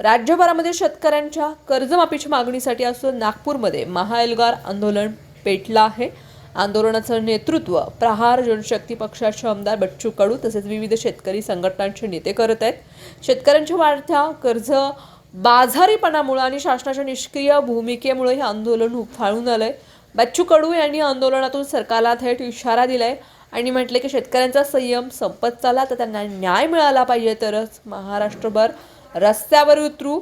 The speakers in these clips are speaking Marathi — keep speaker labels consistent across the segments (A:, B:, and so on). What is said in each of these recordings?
A: राज्यभरामध्ये शेतकऱ्यांच्या कर्जमाफीच्या मागणीसाठी असून नागपूरमध्ये महाएल्गार आंदोलन पेटलं आहे. आंदोलनाचं नेतृत्व प्रहार जनशक्ती पक्षाचे आमदार बच्चू कडू तसेच विविध शेतकरी संघटनांचे नेते करत आहेत. शेतकऱ्यांच्या वाढत्या कर्ज बाजारीपणामुळे आणि शासनाच्या निष्क्रिय भूमिकेमुळे हे आंदोलन उफाळून आलंय. बच्चू कडू यांनी आंदोलनातून सरकारला थेट इशारा दिलाय आणि म्हटले की शेतकऱ्यांचा संयम संपत चालला तर त्यांना न्याय मिळाला पाहिजे तरच महाराष्ट्रभर रस्त्यावर उतरू.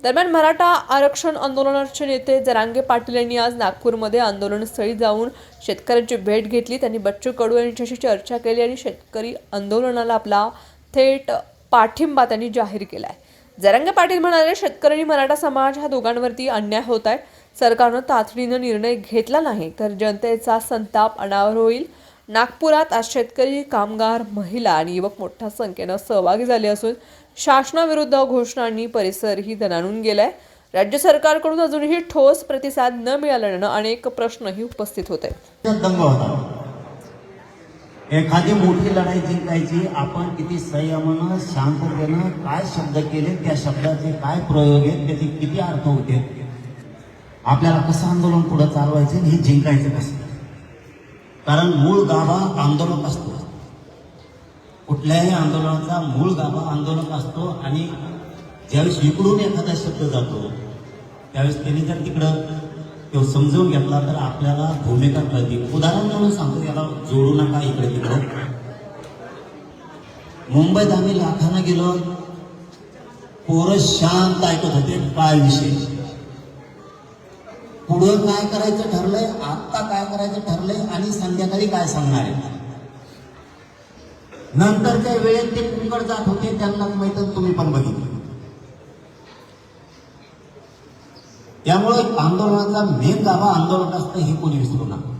A: दरम्यान मराठा आरक्षण आंदोलनाचे नेते जरांगे पाटील यांनी आज नागपूरमध्ये आंदोलनस्थळी जाऊन शेतकऱ्यांची भेट घेतली. त्यांनी बच्चू कडू यांच्याशी चर्चा केली आणि शेतकरी आंदोलनाला आपला थेट पाठिंबा त्यांनी जाहीर केला आहे जरांगे पाटील म्हणाले शेतकरी आणि मराठा समाज ह्या दोघांवरती अन्याय होत आहे. सरकारनं तातडीनं निर्णय घेतला नाही तर जनतेचा संताप अनावर होईल. नागपुरात आज शेतकरी कामगार महिला आणि युवक मोठ्या संख्येनं सहभागी झाले असून शासनाविरुद्ध घोषणांनी परिसरही दणाणून गेलाय. राज्य सरकारकडून अजूनही ठोस प्रतिसाद न मिळाल्यानं अनेक प्रश्नही उपस्थित होते
B: दंग एखादी मोठी लढाई जिंकायची आपण किती संयमानं शांततेनं काय शब्द केले त्या शब्दाचे काय प्रयोग आहेत त्याचे किती अर्थ होते? आपल्याला कसं आंदोलन पुढे चालवायचे हे जिंकायचं कसं? कारण मूळ गाभा आंदोलक असतो. कुठल्याही आंदोलनाचा मूळ गाभा आंदोलक असतो आणि ज्यावेळेस इकडून एखादा शब्द जातो त्यावेळेस त्यांनी जर तिकडं तो समजून घेतला तर आपल्याला भूमिका कळते. उदाहरण म्हणून सांगतो याला जोडू नका इकडे तिकडे. मुंबईत आम्ही लाखानं गेलो पोरं शांत ऐकत होते काय विषय पुढं काय करायचं ठरलंय? आत्ता काय करायचं ठरलंय? आणि संध्याकाळी काय सांगणार आहे? नंतरच्या वेळेत ते कुंकड जात होते त्यांनाच माहीत तुम्ही पण बघितलं. त्यामुळे आंदोलनाचा मेन गाभा आंदोलन असतं हे कोणी विसरू नका.